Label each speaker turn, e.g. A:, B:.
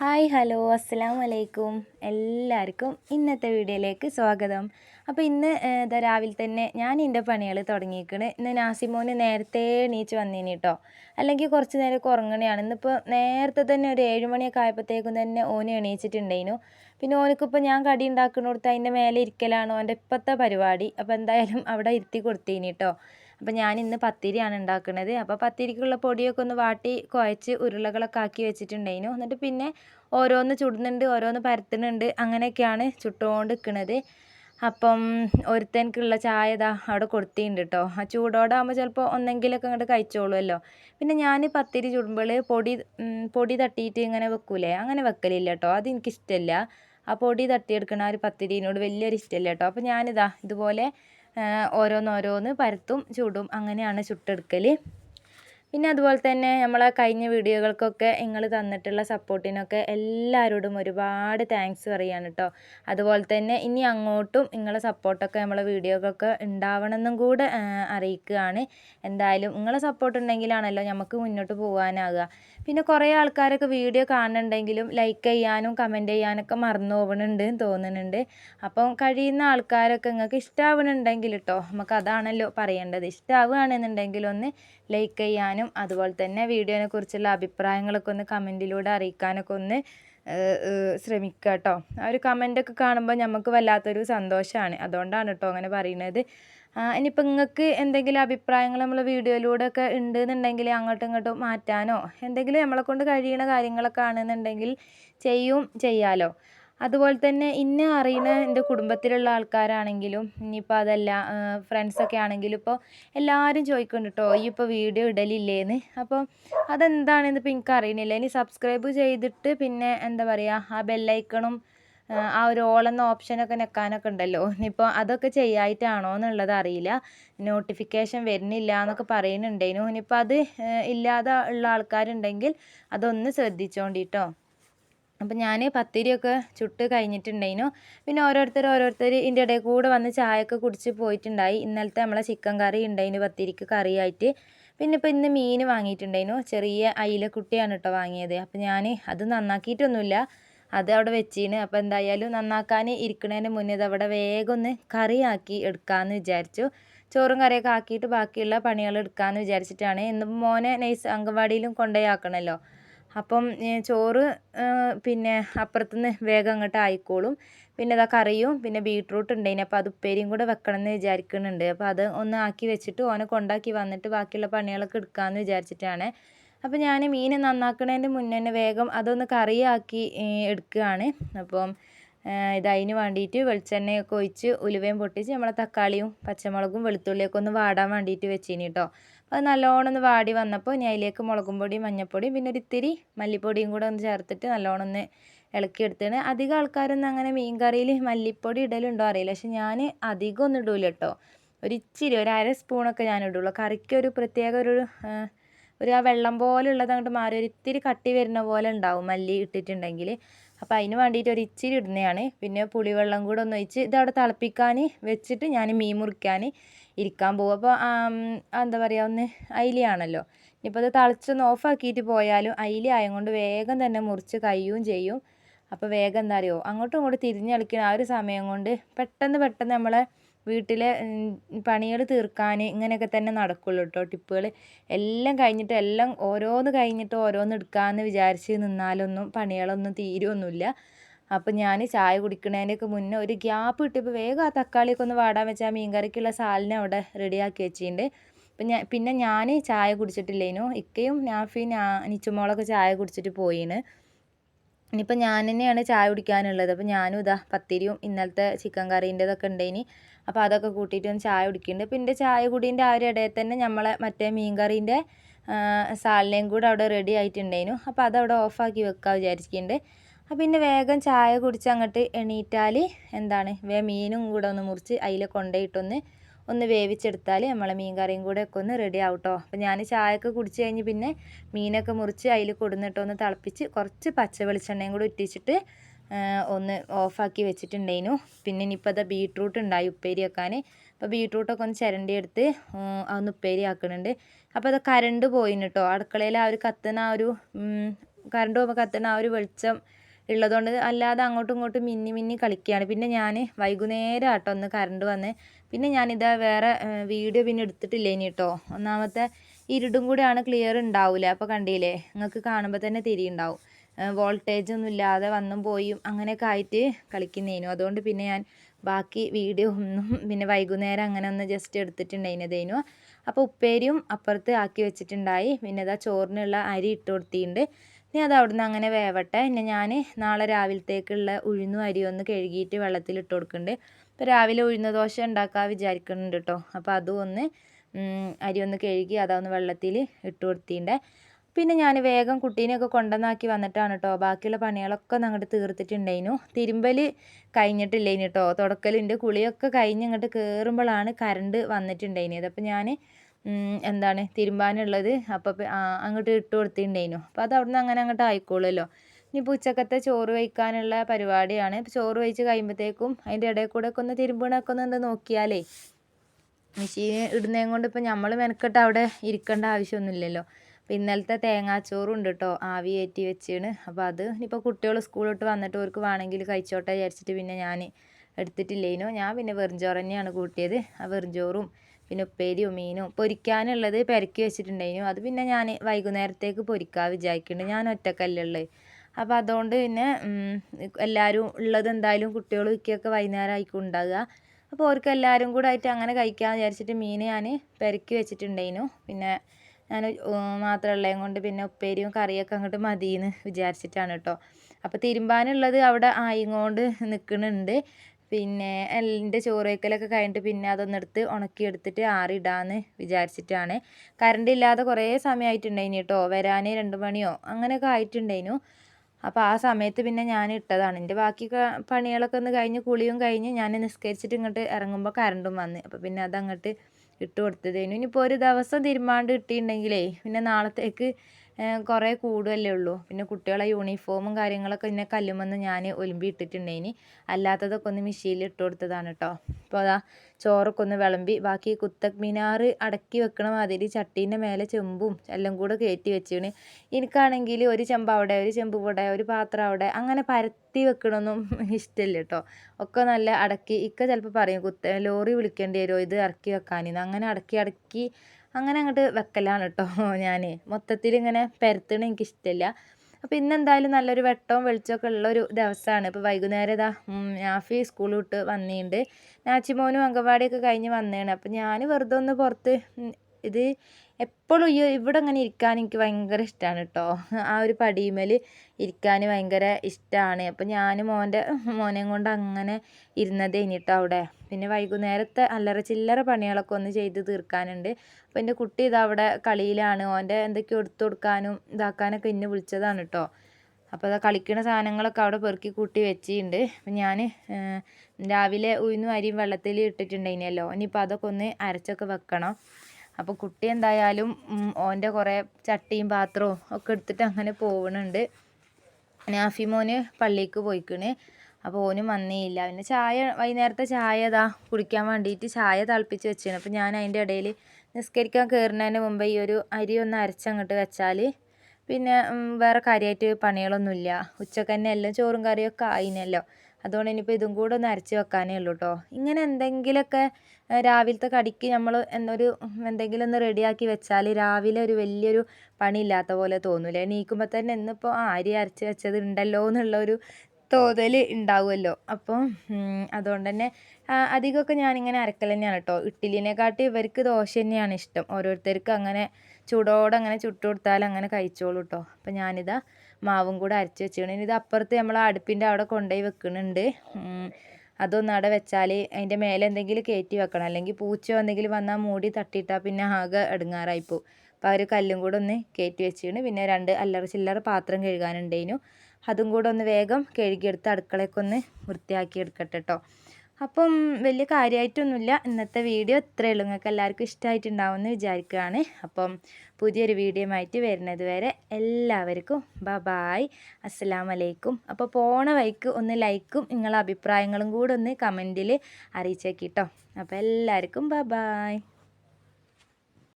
A: Hi hello അസ്സലാം വലൈക്കും എല്ലാവർക്കും ഇന്നത്തെ വീഡിയോയിലേക്ക് സ്വാഗതം. അപ്പോൾ ഇന്ന് ഇതാ രാവിലെ തന്നെ ഞാൻ എന്റെ പണികൾ തുടങ്ങിയിരിക്കണ് ഇന്ന് നാസിമോന് നേരത്തെ എണീച്ച് വന്നേനെ കേട്ടോ അല്ലെങ്കിൽ കുറച്ച് നേരം ഉറങ്ങണയാണ്. ഇന്നിപ്പോൾ നേരത്തെ തന്നെ ഒരു ഏഴ് മണിയൊക്കെ ആയപ്പോഴത്തേക്കും തന്നെ ഓന് എണീച്ചിട്ടുണ്ടായിരുന്നു പിന്നെ ഓനക്കിപ്പോൾ ഞാൻ കടി ഉണ്ടാക്കുന്നിടത്ത് അതിന്റെ മേലെ ഇരിക്കലാണ് ഓന്റെ ഇപ്പോഴത്തെ പരിപാടി. അപ്പോൾ എന്തായാലും അവിടെ ഇരുത്തി കൊടുത്തീനി കേട്ടോ അപ്പോൾ ഞാൻ ഇന്ന് പത്തിരിയാണ് ഉണ്ടാക്കുന്നത് അപ്പോൾ പത്തിരിക്കുള്ള പൊടിയൊക്കെ ഒന്ന് വാട്ടി കുഴച്ച് ഉരുളകളൊക്കെ ആക്കി വെച്ചിട്ടുണ്ടായിരുന്നു. എന്നിട്ട് പിന്നെ ഓരോന്ന് ചുടുന്നുണ്ട് ഓരോന്ന് പരത്തുന്നുണ്ട്. അങ്ങനെയൊക്കെയാണ് ചുട്ടുകൊണ്ട് നിൽക്കുന്നത് അപ്പം ഒരുത്തനിക്കുള്ള ചായ ഇതാ അവിടെ കൊടുത്തിട്ടുണ്ട് കേട്ടോ ആ ചൂടോടെ ആകുമ്പോൾ ചിലപ്പോൾ ഒന്നെങ്കിലൊക്കെ അങ്ങോട്ട് കഴിച്ചോളുമല്ലോ പിന്നെ ഞാൻ പത്തിരി ചുടുമ്പോൾ പൊടി പൊടി തട്ടിയിട്ട് ഇങ്ങനെ വെക്കൂലേ? അങ്ങനെ വെക്കലില്ല കേട്ടോ അത് എനിക്കിഷ്ടമല്ല ആ പൊടി തട്ടിയെടുക്കണ ഒരു പത്തിരിനോട് വലിയൊരു ഇഷ്ടമല്ല കേട്ടോ അപ്പോൾ ഞാനിതാ ഇതുപോലെ ഓരോന്നോരോന്ന് പരത്തും ചുടും. അങ്ങനെയാണ് ചുട്ടെടുക്കൽ പിന്നെ അതുപോലെ തന്നെ നമ്മളെ കഴിഞ്ഞ വീഡിയോകൾക്കൊക്കെ നിങ്ങൾ തന്നിട്ടുള്ള സപ്പോർട്ടിനൊക്കെ എല്ലാവരോടും ഒരുപാട് താങ്ക്സ് പറയാണ് കേട്ടോ അതുപോലെ തന്നെ ഇനി അങ്ങോട്ടും നിങ്ങളെ സപ്പോർട്ടൊക്കെ നമ്മളെ വീഡിയോക്കൊക്കെ ഉണ്ടാവണമെന്നും കൂടെ അറിയിക്കുകയാണ്. എന്തായാലും നിങ്ങളെ സപ്പോർട്ട് ഉണ്ടെങ്കിലാണല്ലോ നമുക്ക് മുന്നോട്ട് പോകാനാകുക പിന്നെ കുറേ ആൾക്കാരൊക്കെ വീഡിയോ കാണുന്നുണ്ടെങ്കിലും ലൈക്ക് ചെയ്യാനും കമന്റ് ചെയ്യാനൊക്കെ മറന്നു പോകുന്നുണ്ട് തോന്നുന്നുണ്ട്. അപ്പം കഴിയുന്ന ആൾക്കാരൊക്കെ നിങ്ങൾക്ക് ഇഷ്ടമാവണുണ്ടെങ്കിൽ കേട്ടോ നമുക്ക് അതാണല്ലോ പറയേണ്ടത്. ഇഷ്ടമാവുകയാണെന്നുണ്ടെങ്കിൽ ഒന്ന് ലൈക്ക് ചെയ്യാനും അതുപോലെ തന്നെ വീഡിയോനെ കുറിച്ചുള്ള അഭിപ്രായങ്ങളൊക്കെ ഒന്ന് കമന്റിലൂടെ അറിയിക്കാനൊക്കെ ഒന്ന് ശ്രമിക്കുക കേട്ടോ ആ ഒരു കമന്റൊക്കെ കാണുമ്പോൾ നമുക്ക് വല്ലാത്തൊരു സന്തോഷമാണ് അതുകൊണ്ടാണ് കേട്ടോ അങ്ങനെ പറയുന്നത്. ഇനിയിപ്പോൾ നിങ്ങൾക്ക് എന്തെങ്കിലും അഭിപ്രായങ്ങൾ നമ്മൾ വീഡിയോയിലൂടെ ഒക്കെ ഉണ്ടെന്നുണ്ടെങ്കിൽ അങ്ങോട്ടും ഇങ്ങോട്ടും മാറ്റാനോ? എന്തെങ്കിലും നമ്മളെ കൊണ്ട് കഴിയുന്ന കാര്യങ്ങളൊക്കെ ആണെന്നുണ്ടെങ്കിൽ ചെയ്യും ചെയ്യാലോ? അതുപോലെ തന്നെ ഇന്നെ അറിയുന്ന എന്റെ കുടുംബത്തിലുള്ള ആൾക്കാരാണെങ്കിലും ഇനിയിപ്പോൾ അതല്ല ഫ്രണ്ട്സൊക്കെ ആണെങ്കിലും ഇപ്പോൾ എല്ലാവരും ചോദിക്കുന്നുണ്ട് കേട്ടോ ഈ ഇപ്പോൾ വീഡിയോ ഇടലില്ലേന്ന്? അപ്പോൾ അതെന്താണെന്ന് ഇപ്പോൾ എനിക്ക് അറിയണില്ല. ഇനി സബ്സ്ക്രൈബ് ചെയ്തിട്ട് പിന്നെ എന്താ പറയുക ആ ബെല്ലൈക്കണും ആ ഒരു ഓൾ എന്ന ഓപ്ഷനൊക്കെ ഞെക്കാനൊക്കെ ഉണ്ടല്ലോ. ഇനിയിപ്പോൾ അതൊക്കെ ചെയ്യായിട്ടാണോ എന്നുള്ളത് അറിയില്ല. നോട്ടിഫിക്കേഷൻ വരുന്നില്ല എന്നൊക്കെ പറയുന്നുണ്ടേനു. ഇനിയിപ്പോൾ അത് ഇല്ലാതെ ഉള്ള ആൾക്കാരുണ്ടെങ്കിൽ അതൊന്ന് ശ്രദ്ധിച്ചോണ്ടിട്ടോ. അപ്പം ഞാൻ പത്തിരിയൊക്കെ ചുട്ട് കഴിഞ്ഞിട്ടുണ്ടായിനു പിന്നെ ഓരോരുത്തർ ഓരോരുത്തർ ഇതിന്റെ ഇടയിൽ കൂടെ വന്ന് ചായയൊക്കെ കുടിച്ച് പോയിട്ടുണ്ടായി. ഇന്നലത്തെ നമ്മളെ ചിക്കൻ കറി ഉണ്ടായിരുന്നു പത്തിരിക്ക് കറിയായിട്ട്. പിന്നെ ഇപ്പോൾ ഇന്ന് മീൻ വാങ്ങിയിട്ടുണ്ടായിരുന്നു. ചെറിയ അയിലക്കുട്ടിയാണ് കേട്ടോ വാങ്ങിയത്. അപ്പം ഞാൻ അത് നന്നാക്കിയിട്ടൊന്നുമില്ല. അത് അവിടെ വെച്ചീന്. അപ്പോൾ എന്തായാലും നന്നാക്കാൻ ഇരിക്കുന്നതിന് മുന്നേ അവിടെ വേഗം ഒന്ന് കറിയാക്കി എടുക്കാമെന്ന് വിചാരിച്ചു. ചോറും കറിയൊക്കെ ആക്കിയിട്ട് ബാക്കിയുള്ള പണികൾ എടുക്കാമെന്ന് വിചാരിച്ചിട്ടാണ്. ഇന്ന് മോനെ നൈസ് അംഗൻവാടിയിലും കൊണ്ടുപോയി ആക്കണമല്ലോ. അപ്പം ചോറ് പിന്നെ അപ്പുറത്തുനിന്ന് വേഗം അങ്ങോട്ട് ആയിക്കോളും. പിന്നെ ഇതാ കറിയും പിന്നെ ബീട്രൂട്ട് ഉണ്ടായിന് അപ്പോൾ അത് ഉപ്പേരിയും കൂടെ വെക്കണം എന്ന് വിചാരിക്കുന്നുണ്ട്. അപ്പോൾ അത് ഒന്ന് ആക്കി വെച്ചിട്ട് ഓനെ കൊണ്ടാക്കി വന്നിട്ട് ബാക്കിയുള്ള പണികളൊക്കെ എടുക്കാമെന്ന് വിചാരിച്ചിട്ടാണ്. അപ്പോൾ ഞാൻ മീൻ നന്നാക്കുന്നതിന്റെ മുന്നേ തന്നെ വേഗം അതൊന്ന് കറിയാക്കി എടുക്കുകയാണ്. അപ്പം ഇത് അതിന് വേണ്ടിയിട്ട് വെളിച്ചെണ്ണയൊക്കെ ഒഴിച്ച് ഉലുവയും പൊട്ടിച്ച് നമ്മളെ തക്കാളിയും പച്ചമുളകും വെളുത്തുള്ളിയൊക്കെ ഒന്ന് വാടാൻ വേണ്ടിയിട്ട് വെച്ചിനി കേട്ടോ അത് നല്ലോണം ഒന്ന് വാടി വന്നപ്പോൾ ഇനി അതിലേക്ക് മുളകും പൊടിയും മഞ്ഞൾപ്പൊടിയും പിന്നെ ഒരു ഇത്തിരി മല്ലിപ്പൊടിയും കൂടെ ഒന്ന് ചേർത്തിട്ട് നല്ലോണം ഒന്ന് ഇളക്കി എടുത്താണ്. അധികം ആൾക്കാരൊന്നും അങ്ങനെ മീൻ കറിയിൽ മല്ലിപ്പൊടി ഇടലുണ്ടോ അറിയില്ല. പക്ഷെ ഞാൻ അധികം ഒന്നും ഇടൂല കേട്ടോ. ഒരു ഇച്ചിരി ഒരു അര സ്പൂണൊക്കെ ഞാൻ ഇടുള്ളൂ. കറിക്ക് ഒരു പ്രത്യേക ഒരു ഒരു ആ വെള്ളം പോലെ ഉള്ളത് അങ്ങോട്ട് മാറി ഒരു ഇത്തിരി കട്ടി വരുന്ന പോലെ ഉണ്ടാവും മല്ലി ഇട്ടിട്ടുണ്ടെങ്കിൽ. അപ്പോൾ അതിന് വേണ്ടിയിട്ട് ഒരു ഇച്ചിരി ഇടുന്നതാണ്. പിന്നെ പുളിവെള്ളം കൂടെ ഒന്ന് ഒഴിച്ച് ഇതവിടെ തിളപ്പിക്കാൻ വെച്ചിട്ട് ഞാൻ മീൻ മുറിക്കാൻ ഇരിക്കാൻ പോകും അപ്പോൾ എന്താ പറയുക ഒന്ന് അയിലയാണല്ലോ. ഇനിയിപ്പോൾ അത് തിളച്ചൊന്ന് ഓഫാക്കിയിട്ട് പോയാലും അയില ആയതുകൊണ്ട് വേഗം തന്നെ മുറിച്ച് കഴിയുകയും ചെയ്യും. അപ്പോൾ വേഗം എന്താ അറിയോ അങ്ങോട്ടും ഇങ്ങോട്ടും തിരിഞ്ഞ് കളിക്കുന്ന ആ ഒരു സമയം കൊണ്ട് പെട്ടെന്ന് പെട്ടെന്ന് നമ്മളെ വീട്ടിലെ പണികൾ തീർക്കാൻ ഇങ്ങനെയൊക്കെ തന്നെ നടക്കുള്ളൂ കേട്ടോ ടിപ്പുകൾ എല്ലാം കഴിഞ്ഞിട്ട് എല്ലാം ഓരോന്ന് കഴിഞ്ഞിട്ട് ഓരോന്ന് എടുക്കാമെന്ന് വിചാരിച്ച് നിന്നാലൊന്നും പണികളൊന്നും തീരുമൊന്നുമില്ല അപ്പം ഞാൻ ചായ കുടിക്കുന്നതിനൊക്കെ മുന്നേ ഒരു ഗ്യാപ്പ് കിട്ടിയപ്പോൾ വേഗം ആ തക്കാളിയൊക്കെ ഒന്ന് വാടാൻ വെച്ചാൽ മീൻ കറിക്കുള്ള സാലിനെ അവിടെ റെഡിയാക്കി വെച്ചിട്ടുണ്ട്. അപ്പം ഞാൻ പിന്നെ ഞാൻ ചായ കുടിച്ചിട്ടില്ലേനു? ഇക്കയും നാഫി ഞാ നിച്ചുമോളൊക്കെ ചായ കുടിച്ചിട്ട് പോയിന് ഇനിയിപ്പോൾ ഞാൻ തന്നെയാണ് ചായ കുടിക്കാനുള്ളത്. അപ്പോൾ ഞാനും ഇതാ പത്തിരിയും ഇന്നലത്തെ ചിക്കൻ കറീന്റെതൊക്കെ ഉണ്ടേനി. അപ്പോൾ അതൊക്കെ കൂട്ടിയിട്ട് ഒന്ന് ചായ കുടിക്കുന്നുണ്ട് അപ്പോൾ എന്റെ ചായ കുടീന്റെ ആ ഒരു ഇടയിൽ തന്നെ നമ്മളെ മറ്റേ മീൻ കറീന്റെ സാലിനെയും കൂടെ അവിടെ റെഡി ആയിട്ടുണ്ടായിരുന്നു അപ്പോൾ അതവിടെ ഓഫാക്കി വെക്കാൻ വിചാരിക്കുന്നുണ്ട് അപ്പോൾ പിന്നെ വേഗം ചായ കുടിച്ച് അങ്ങോട്ട് എണീറ്റാൽ എന്താണ്? വേ മീനും കൂടെ ഒന്ന് മുറിച്ച് അതിൽ കൊണ്ടുപോയിട്ടൊന്ന് ഒന്ന് വേവിച്ചെടുത്താൽ നമ്മളെ മീൻ കറിയും കൂടെ ഒക്കെ ഒന്ന് റെഡി ആവട്ടോ. അപ്പം ഞാൻ ചായയൊക്കെ കുടിച്ച് കഴിഞ്ഞ് പിന്നെ മീനൊക്കെ മുറിച്ച് അതിൽ കൊടുന്നിട്ടൊന്ന് തിളപ്പിച്ച് കുറച്ച് പച്ച വെളിച്ചെണ്ണയും കൂടെ ഇട്ടിച്ചിട്ട് ആ, ഒന്ന് ഓഫാക്കി വെച്ചിട്ടുണ്ടായിരുന്നു പിന്നെ ഇനിയിപ്പോൾ അത് ബീട്രൂട്ട് ഉണ്ടായി ഉപ്പേരി വെക്കാൻ അപ്പോൾ ബീട്രൂട്ടൊക്കെ ഒന്ന് ചിരണ്ടി എടുത്ത് അതൊന്ന് ഉപ്പേരി ആക്കുന്നുണ്ട് അപ്പോൾ അത് കരണ്ട് പോയിന് കേട്ടോ അടുക്കളയിൽ ആ ഒരു കത്തുന്ന ആ ഒരു കരണ്ട് പോകുമ്പോൾ കത്തുന്ന ആ ഒരു വെളിച്ചം ഉള്ളതുകൊണ്ട് അല്ലാതെ അങ്ങോട്ടും ഇങ്ങോട്ടും മിന്നി മിന്നി കളിക്കുകയാണ്. പിന്നെ ഞാൻ വൈകുന്നേരം ആട്ടോ ഒന്ന് കറണ്ട് വന്ന്. പിന്നെ ഞാനിതാ വേറെ വീഡിയോ പിന്നെ എടുത്തിട്ടില്ല ഇനി കേട്ടോ ഒന്നാമത്തെ ഇരുടും കൂടെയാണ് ക്ലിയർ ഉണ്ടാവില്ല അപ്പോൾ കണ്ടില്ലേ? നിങ്ങൾക്ക് കാണുമ്പോൾ തന്നെ തിരിയുണ്ടാവും വോൾട്ടേജ് ഒന്നും ഇല്ലാതെ വന്നും പോയും അങ്ങനെയൊക്കെ ആയിട്ട് കളിക്കുന്നതിനു അതുകൊണ്ട് പിന്നെ ഞാൻ ബാക്കി വീഡിയോ ഒന്നും പിന്നെ വൈകുന്നേരം അങ്ങനെ ഒന്ന് ജസ്റ്റ് എടുത്തിട്ടുണ്ടായിനതേനു അപ്പോൾ ഉപ്പേരിയും അപ്പുറത്ത് ആക്കി വെച്ചിട്ടുണ്ടായി. പിന്നെ ഇതാ ചോറിനുള്ള അരി ഇട്ട് കൊടുത്തിട്ടുണ്ട്. ഇനി അത് അവിടുന്ന് അങ്ങനെ വേവട്ടെ. പിന്നെ ഞാൻ നാളെ രാവിലത്തേക്കുള്ള ഉഴുന്നും അരി ഒന്ന് കഴുകിയിട്ട് വെള്ളത്തിൽ ഇട്ട് കൊടുക്കുന്നുണ്ട് ഇപ്പോൾ രാവിലെ ഉഴുന്ന ദോശ ഉണ്ടാക്കാൻ വിചാരിക്കുന്നുണ്ട് കേട്ടോ അപ്പോൾ അതും ഒന്ന് അരി ഒന്ന് കഴുകി അതൊന്ന് വെള്ളത്തിൽ ഇട്ട് കൊടുത്തിട്ടുണ്ട് പിന്നെ ഞാൻ വേഗം കുട്ടീനെയൊക്കെ കൊണ്ടുവന്നാക്കി വന്നിട്ടാണ് കേട്ടോ ബാക്കിയുള്ള പണികളൊക്കെ അങ്ങോട്ട് തീർത്തിട്ടുണ്ടായിരുന്നു തിരുമ്പൽ കഴിഞ്ഞിട്ടില്ലേനു കേട്ടോ തുടക്കലിന്റെ കുളിയൊക്കെ കഴിഞ്ഞ് ഇങ്ങോട്ട് കയറുമ്പോഴാണ് കറണ്ട് വന്നിട്ടുണ്ടായിരുന്നത് അപ്പോൾ ഞാൻ എന്താണ് തിരുമ്പാനുള്ളത്. അപ്പോൾ അങ്ങോട്ട് ഇട്ട് കൊടുത്തിട്ടുണ്ടായിരുന്നു. അപ്പോൾ അത് അവിടുന്ന് അങ്ങനെ അങ്ങോട്ട് ആയിക്കോളുമല്ലോ. ഇനിയിപ്പോൾ ഉച്ചക്കത്തെ ചോറ് വയ്ക്കാനുള്ള പരിപാടിയാണ്. ഇപ്പോൾ ചോറ് വയ്ച്ച് കഴിയുമ്പോഴത്തേക്കും അതിന്റെ ഇടയിൽ കൂടെ ഒക്കെ ഒന്ന് തിരുമ്പണൊക്കെ ഒന്ന് നോക്കിയാലേ. മെഷീൻ ഇടുന്നതും കൊണ്ട് ഇപ്പോൾ നമ്മൾ മെനക്കെട്ട് അവിടെ ഇരിക്കേണ്ട ആവശ്യമൊന്നുമില്ലല്ലോ. അപ്പോൾ ഇന്നലത്തെ തേങ്ങാച്ചോറും ഉണ്ട് കേട്ടോ ആവി കയറ്റി വെച്ചാണ്. അപ്പോൾ അത് ഇനിയിപ്പോൾ കുട്ടികൾ സ്കൂളിലോട്ട് വന്നിട്ട് അവർക്ക് വേണമെങ്കിൽ കഴിച്ചോട്ടെ വിചാരിച്ചിട്ട് പിന്നെ ഞാൻ എടുത്തിട്ടില്ലേനു. ഞാൻ പിന്നെ വെറും ചോറ് തന്നെയാണ് കൂട്ടിയത്. ആ വെറുംചോറും പിന്നെ ഉപ്പേരിയും മീനും പൊരിക്കാനുള്ളത് പെരക്കി വെച്ചിട്ടുണ്ടായിരുന്നു. അത് പിന്നെ ഞാൻ വൈകുന്നേരത്തേക്ക് പൊരിക്കാൻ വിചാരിക്കുന്നുണ്ട് ഞാൻ ഒറ്റക്കല്ലേ അപ്പോൾ അതുകൊണ്ട് പിന്നെ എല്ലാവരും ഉള്ളത് എന്തായാലും കുട്ടികളും ഇക്കൊക്കെ വൈകുന്നേരം ആയിക്കും ഉണ്ടാകുക അപ്പോൾ അവർക്ക് എല്ലാവരും കൂടെ ആയിട്ട് അങ്ങനെ കഴിക്കാൻ വിചാരിച്ചിട്ട് മീൻ ഞാൻ പെരക്കി വെച്ചിട്ടുണ്ടായിരുന്നു. പിന്നെ ഞാൻ മാത്രമുള്ളത് കൊണ്ട് പിന്നെ ഉപ്പേരിയും കറിയൊക്കെ അങ്ങോട്ട് മതിയെന്ന് വിചാരിച്ചിട്ടാണ് കേട്ടോ. അപ്പോൾ തിരുമ്പാനുള്ളത് അവിടെ ആയിങ്ങോണ്ട് നിൽക്കുന്നുണ്ട് പിന്നെ എന്റെ ചോറ് വയ്ക്കലൊക്കെ കഴിഞ്ഞിട്ട് പിന്നെ അതൊന്നെടുത്ത് ഉണക്കിയെടുത്തിട്ട് ആറിടാമെന്ന് വിചാരിച്ചിട്ടാണ്. കറണ്ട് ഇല്ലാതെ കുറേ സമയമായിട്ടുണ്ടായിന് കേട്ടോ വരാനേ രണ്ട് മണിയോ അങ്ങനെയൊക്കെ ആയിട്ടുണ്ടായിനു. അപ്പോൾ ആ സമയത്ത് പിന്നെ ഞാൻ ഇട്ടതാണ്. എന്റെ ബാക്കി പണികളൊക്കെ ഒന്ന് കഴിഞ്ഞ് കുളിയും കഴിഞ്ഞ് ഞാൻ നിസ്കരിച്ചിട്ട് ഇങ്ങോട്ട് ഇറങ്ങുമ്പോൾ കറണ്ടും വന്ന്. അപ്പോൾ പിന്നെ അതങ്ങോട്ട് ഇട്ട് കൊടുത്തതേനു. ഇനിയിപ്പോൾ ഒരു ദിവസം തിരുമ്മാണ്ട് കിട്ടിയിട്ടുണ്ടെങ്കിലേ പിന്നെ നാളത്തേക്ക് കുറേ കൂടുകയല്ലേ ഉള്ളൂ. പിന്നെ കുട്ടികളെ യൂണിഫോമും കാര്യങ്ങളൊക്കെ ഇന്നെ കല്ലുമെന്ന് ഞാൻ ഒലുമ്പി ഇട്ടിട്ടുണ്ടേനി. അല്ലാത്തതൊക്കെ ഒന്ന് മെഷീനിൽ ഇട്ട് കൊടുത്തതാണ് കേട്ടോ അപ്പോൾ അതാ ചോറൊക്കെ ഒന്ന് വിളമ്പി ബാക്കി കുത്തക് മിനാർ അടക്കി വെക്കണ മാതിരി ചട്ടീന്റെ മേലെ ചെമ്പും എല്ലാം കൂടെ കയറ്റി വെച്ചിന് എനിക്കാണെങ്കിൽ ഒരു ചെമ്പ് അവിടെ ഒരു ചെമ്പ് ഇവിടെ ഒരു പാത്രം അവിടെ അങ്ങനെ പരത്തി വെക്കണമൊന്നും ഇഷ്ടമില്ല കേട്ടോ ഒക്കെ നല്ല അടക്കി ഇക്ക ചിലപ്പോൾ പറയും കുത്ത ലോറി വിളിക്കേണ്ടി വരുമോ ഇത് ഇറക്കി വെക്കാനിന്ന് അങ്ങനെ അടക്കി അടക്കി അങ്ങനെ അങ്ങോട്ട് വെക്കലാണ് കേട്ടോ ഞാൻ മൊത്തത്തിൽ ഇങ്ങനെ പരത്തണ എനിക്കിഷ്ടമില്ല അപ്പോൾ ഇന്ന് എന്തായാലും നല്ലൊരു വെട്ടവും വെളിച്ചമൊക്കെ ഉള്ള ഒരു ദിവസമാണ് ഇപ്പോൾ വൈകുന്നേരം ഇതാ ഞാഫി സ്കൂൾ വിട്ട് വന്നിട്ടുണ്ട് നാച്ചിമോനും അംഗൻവാടിയൊക്കെ കഴിഞ്ഞ് വന്നതാണ് അപ്പോൾ ഞാൻ വെറുതെ ഒന്ന് പുറത്ത് ഇത് എപ്പോഴും ഈ ഇവിടെ അങ്ങനെ ഇരിക്കാൻ എനിക്ക് ഭയങ്കര ഇഷ്ടമാണ് കേട്ടോ ആ ഒരു പടിമേൽ ഇരിക്കാൻ ഭയങ്കര ഇഷ്ടമാണ് അപ്പം ഞാൻ മോന്റെ മോനെയും കൊണ്ട് അങ്ങനെ ഇരുന്നതേ കഴിഞ്ഞിട്ടോ അവിടെ. പിന്നെ വൈകുന്നേരത്തെ അല്ലറ ചില്ലറ പണികളൊക്കെ ഒന്ന് ചെയ്ത് തീർക്കാനുണ്ട്. അപ്പം എന്റെ കുട്ടി ഇതവിടെ കളിയിലാണ്. ഓന്റെ എന്തൊക്കെയോ എടുത്തു കൊടുക്കാനും ഇതാക്കാനൊക്കെ ഇന്ന് വിളിച്ചതാണ് കേട്ടോ അപ്പോൾ അത് കളിക്കുന്ന സാധനങ്ങളൊക്കെ അവിടെ പെറുക്കി കൂട്ടി വെച്ചിട്ടുണ്ട് അപ്പം ഞാൻ രാവിലെ ഉഴുന്നും അരിയും വെള്ളത്തിൽ ഇട്ടിട്ടുണ്ടായിരുന്നല്ലോ ഇനിയിപ്പോൾ അതൊക്കെ ഒന്ന് അരച്ചൊക്കെ വെക്കണം. അപ്പോൾ കുട്ടി എന്തായാലും ഓന്റെ കുറേ ചട്ടിയും പാത്രവും ഒക്കെ എടുത്തിട്ട് അങ്ങനെ പോകണുണ്ട് നാഫി മോന് പള്ളിക്ക് പോയിക്കണ്. അപ്പോൾ ഓനും വന്നേയില്ല. പിന്നെ ചായ വൈകുന്നേരത്തെ ചായ ഇതാ കുടിക്കാൻ വേണ്ടിയിട്ട് ചായ തിളപ്പിച്ച് വെച്ചാണ്. അപ്പോൾ ഞാൻ അതിന്റെ ഇടയിൽ നിസ്കരിക്കാൻ കയറുന്നതിന് മുമ്പ് ഈ ഒരു അരി ഒന്ന് അരച്ചങ്ങോട്ട് വെച്ചാൽ പിന്നെ വേറെ കാര്യമായിട്ട് പണികളൊന്നുമില്ല ഉച്ചയ്ക്ക് തന്നെ എല്ലാം ചോറും കറിയൊക്കെ ആയിനല്ലോ. അതുകൊണ്ട് ഇനിയിപ്പോൾ ഇതും കൂടെ ഒന്ന് അരച്ച് വെക്കാനേ ഉള്ളൂ കേട്ടോ ഇങ്ങനെ എന്തെങ്കിലുമൊക്കെ രാവിലത്തെ കടിക്ക് നമ്മൾ എന്നൊരു എന്തെങ്കിലും ഒന്ന് റെഡിയാക്കി വെച്ചാൽ രാവിലെ ഒരു വലിയൊരു പണിയില്ലാത്ത പോലെ തോന്നില്ല എണീക്കുമ്പോൾ തന്നെ ഇന്നിപ്പോൾ ആ അരി അരച്ച് വെച്ചത് ഉണ്ടല്ലോ എന്നുള്ള ഒരു തോതൽ ഉണ്ടാവുമല്ലോ അപ്പം അതുകൊണ്ട് തന്നെ അധികമൊക്കെ ഞാനിങ്ങനെ അരക്കൽ തന്നെയാണ് കേട്ടോ ഇഡ്ഡലിനെക്കാട്ടി ഇവർക്ക് ദോശ തന്നെയാണ് ഇഷ്ടം. ഓരോരുത്തർക്കും അങ്ങനെ ചൂടോടെ അങ്ങനെ ചുട്ട് കൊടുത്താൽ അങ്ങനെ കഴിച്ചോളൂ കേട്ടോ അപ്പം ഞാനിതാ മാവും കൂടെ അരച്ച് വെച്ചിട്ടുണ്ട് ഇത് അപ്പുറത്ത് നമ്മൾ അടുപ്പിന്റെ അവിടെ കൊണ്ടുപോയി വെക്കുന്നുണ്ട് അതൊന്നും അവിടെ വെച്ചാൽ അതിന്റെ മേലെ എന്തെങ്കിലും കയറ്റി വെക്കണം. അല്ലെങ്കിൽ പൂച്ചയോ എന്തെങ്കിലും വന്നാൽ മൂടി തട്ടിയിട്ടാൽ പിന്നെ ആകെ എടുങ്ങാറായി പോകും അപ്പോൾ ആ ഒരു കല്ലും കൂടെ ഒന്ന് കയറ്റി വെച്ചിട്ടുണ്ട് പിന്നെ രണ്ട് അല്ലറ ചില്ലറ പാത്രം കഴുകാനുണ്ടേനു അതും കൂടെ ഒന്ന് വേഗം കഴുകിയെടുത്ത് അടുക്കളയൊക്കെ ഒന്ന് വൃത്തിയാക്കി എടുക്കട്ടെ കേട്ടോ അപ്പം വലിയ കാര്യമായിട്ടൊന്നുമില്ല ഇന്നത്തെ വീഡിയോ ഇത്രയേ ഉള്ളൂ. നിങ്ങൾക്ക് എല്ലാവർക്കും ഇഷ്ടമായിട്ടുണ്ടാവുമെന്ന് വിചാരിക്കുകയാണ്. അപ്പം പുതിയൊരു വീഡിയോ ആയിട്ട് വരുന്നത് വരെ എല്ലാവർക്കും ബബായ്. ബായ് അസ്സാം വലൈക്കും അപ്പോൾ പോണ വൈക്ക് ഒന്ന് ലൈക്കും നിങ്ങളെ അഭിപ്രായങ്ങളും കൂടെ ഒന്ന് കമന്റിൽ അറിയിച്ചേക്കിട്ടോ അപ്പോൾ എല്ലാവർക്കും ബബായ്. ബായ്